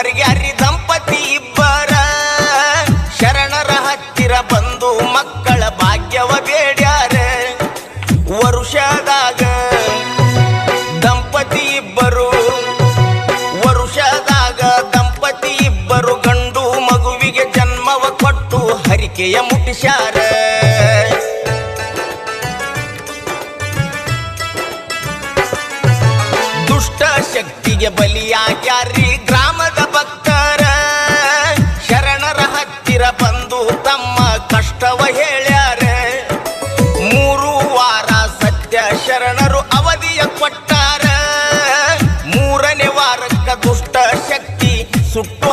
ಮರಿಯಾರಿ ದಂಪತಿ ಇಬ್ಬರ. ಶರಣರ ಹತ್ತಿರ ಬಂದು ಮಕ್ಕಳ ಭಾಗ್ಯವ ಬೇಡ್ಯಾರ. ವರುಷದಾಗ ದಂಪತಿ ಇಬ್ಬರು. ವರುಷದಾಗ ದಂಪತಿ ಇಬ್ಬರು ಗಂಡು ಮಗುವಿಗೆ ಜನ್ಮವ ಕೊಟ್ಟು ಹರಿಕೆಯ ಮುಟ್ಟಿಸ್ಯಾರ. ದುಷ್ಟ ಶಕ್ತಿಗೆ ಬಲಿಯಾಗ್ಯಾರಿ ಗ್ರಾಮ ಕಷ್ಟವ ಹೇಳ್ಯಾರೆ. ಮೂರು ವಾರ ಸತ್ಯ ಶರಣರು ಅವಧಿಯ ಕೊಟ್ಟಾರ. ಮೂರನೇ ವಾರಕ್ಕ ದುಷ್ಟ ಶಕ್ತಿ ಸುಟ್ಟು